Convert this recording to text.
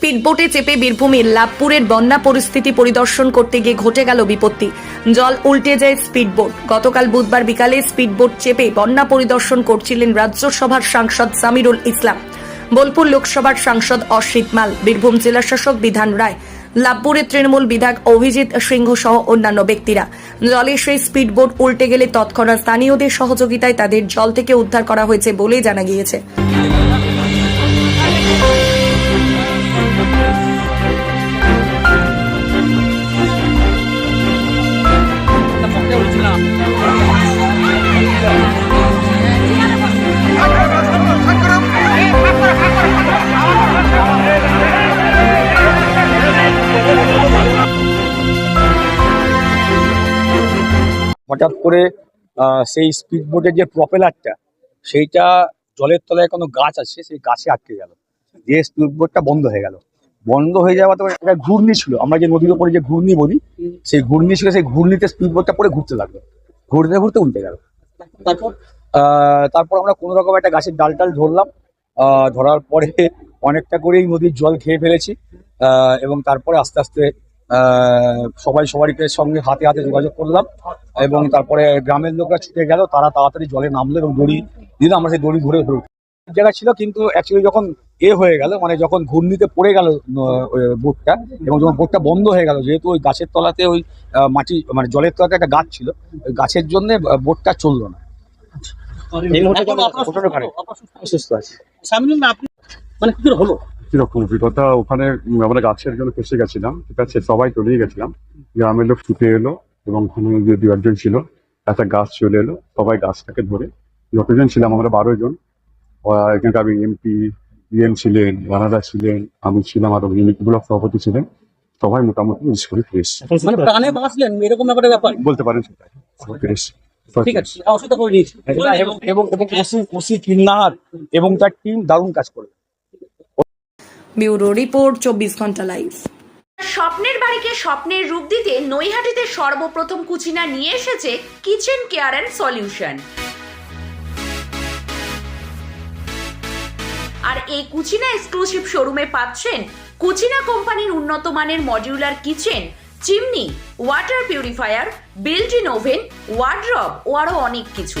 স্পিডবোটে চেপে বীরভূমের লাভপুরের বন্যা পরিস্থিতি পরিদর্শন করতে গিয়ে ঘটে গেল বিপত্তি। জল উল্টে যায় স্পিডবোট। গতকাল বুধবার বিকালে স্পিডবোট চেপে বন্যা পরিদর্শন করছিলেন রাজ্যসভার সাংসদ সামিরুল ইসলাম। বোলপুর লোকসভার সাংসদ অসিত মাল, বীরভূম জেলা শাসক বিধান রায়, লাভপুরের তৃণমূল বিধায়ক অভিজিৎ সিংহ সহ অন্যান্য ব্যক্তিরা। জলে সেই স্পিডবোট উল্টে গেলে তৎক্ষণাৎ স্থানীয়দের সহযোগিতায় তাদের জল থেকে উদ্ধার করা হয়েছে বলে জানা গিয়েছে। হঠাৎ করে সেই স্পিড বোটের যে প্রপেলারটা সেইটা জলের তলায় কোনো গাছ আছে? সেই গাছে আটকে গেল। স্পিড বোটটা বন্ধ হয়ে গেল। বন্ধ হয়ে যাওয়াতে একটা ঘূর্ণি ছিল। আমরা যে নদীর উপরে যে ঘূর্ণি বলি, সেই ঘূর্ণি ছিল, সেই ঘূর্ণিতে স্পিড বোটটা পরে ঘুরতে লাগল। ঘুরতে ঘুরতে উল্টে গেল। তারপর তারপর আমরা কোনো রকম একটা গাছের ডাল টাল ধরলাম ধরার পরে অনেকটা করেই নদীর জল খেয়ে ফেলেছি। এবং তারপরে আস্তে আস্তে সবাই সবাইকে সঙ্গে হাতে হাতে যোগাযোগ করলাম এবং তারপরে গ্রামের লোকরা ছুটে গেল তারা তাড়াতাড়ি জলে নামলো এবং দড়ি দিল আমরা সেই দড়ি ধরে ধরে জায়গা ছিল কিন্তু অ্যাকচুয়ালি যখন এ হয়ে গেল মানে যখন ঘূর্ণিতে পড়ে গেল বোটটা এবং যখন বোটটা বন্ধ হয়ে গেল যেহেতু ওই গাছের তলাতে ওই আহ, মাটি মানে জলের তলাতে একটা গাছ ছিল ওই গাছের জন্য বোটটা চলল না। আছে মানে কি করে হলো? কীরকম অভিজ্ঞতা ওখানে আমরা গাছের জন্য ফেসে গেছিলাম ঠিক আছে সবাই চলেই গেছিলাম গ্রামের লোক ছুটে এলো এবং ওখানে যে দু একজন ছিল একটা গাছ চলে এলো সবাই গাছটাকে ধরে যতজন ছিলাম আমরা বারো জন এখানকার এমপি ইএম ছিলেন রানাদা ছিলেন আমি ছিলাম আরও ইউনিট ব্লক সভাপতি ছিলেন সবাই মোটামুটি মিস করে ফ্রেশ মানে প্রাণে বাঁচলেন এরকম একটা ব্যাপার বলতে পারেন ঠিক আছে এবং এবং এবং ওসি এবং তার টিম দারুণ কাজ করে ব্যুরো রিপোর্ট, চব্বিশ ঘণ্টা লাইভ। স্বপ্নের বাড়িকে স্বপ্নের রূপ দিতে নৈহাটিতে সর্বপ্রথম কুচিনা নিয়ে এসেছে কিচেন কেয়ার অ্যান্ড সলিউশন। আর এই কুচিনা এক্সক্লুসিভ শোরুমে পাচ্ছেন কুচিনা কোম্পানির উন্নত মানের modular kitchen chimney water purifier built in oven wardrobe ও আরও অনেক কিছু।